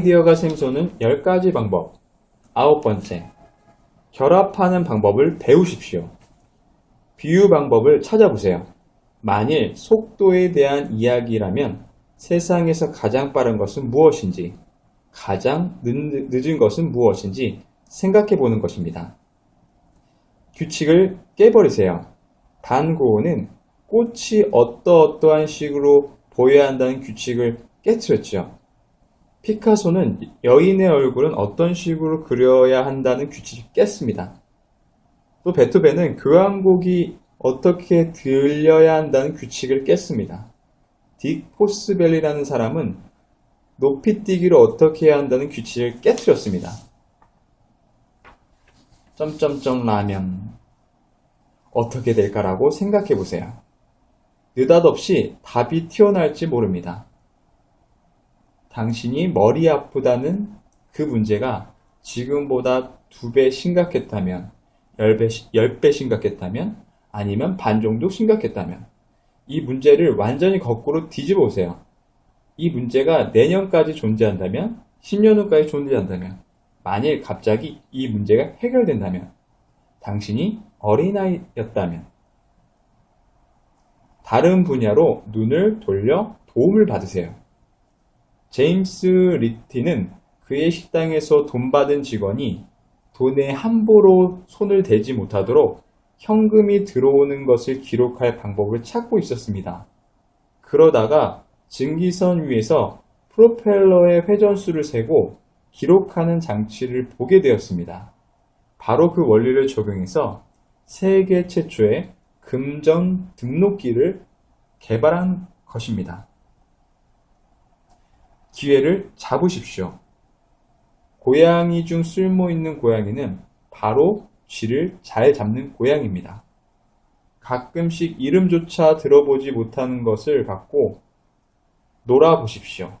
아이디어가 샘솟는 10가지 방법. 아홉 번째, 결합하는 방법을 배우십시오. 비유 방법을 찾아보세요. 만일 속도에 대한 이야기라면 세상에서 가장 빠른 것은 무엇인지, 가장 늦, 늦은 것은 무엇인지 생각해 보는 것입니다. 규칙을 깨버리세요. 단고는 꽃이 어떠어떠한 식으로 보여야 한다는 규칙을 깨뜨렸죠. 피카소는 여인의 얼굴은 어떤 식으로 그려야 한다는 규칙을 깼습니다. 또 베토벤은 교향곡이 어떻게 들려야 한다는 규칙을 깼습니다. 딕 포스벨리라는 사람은 높이뛰기를 어떻게 해야 한다는 규칙을 깨뜨렸습니다. 점점점 라면 어떻게 될까라고 생각해 보세요. 느닷없이 답이 튀어나올지 모릅니다. 당신이 머리 아프다는 그 문제가 지금보다 두 배 심각했다면, 10배, 10배 심각했다면, 아니면 반 정도 심각했다면, 이 문제를 완전히 거꾸로 뒤집어 보세요. 이 문제가 내년까지 존재한다면, 10년 후까지 존재한다면, 만일 갑자기 이 문제가 해결된다면, 당신이 어린아이였다면, 다른 분야로 눈을 돌려 도움을 받으세요. 제임스 리티는 그의 식당에서 돈 받은 직원이 돈에 함부로 손을 대지 못하도록 현금이 들어오는 것을 기록할 방법을 찾고 있었습니다. 그러다가 증기선 위에서 프로펠러의 회전수를 세고 기록하는 장치를 보게 되었습니다. 바로 그 원리를 적용해서 세계 최초의 금전 등록기를 개발한 것입니다. 기회를 잡으십시오. 고양이 중 쓸모 있는 고양이는 바로 쥐를 잘 잡는 고양이입니다. 가끔씩 이름조차 들어보지 못하는 것을 갖고 놀아보십시오.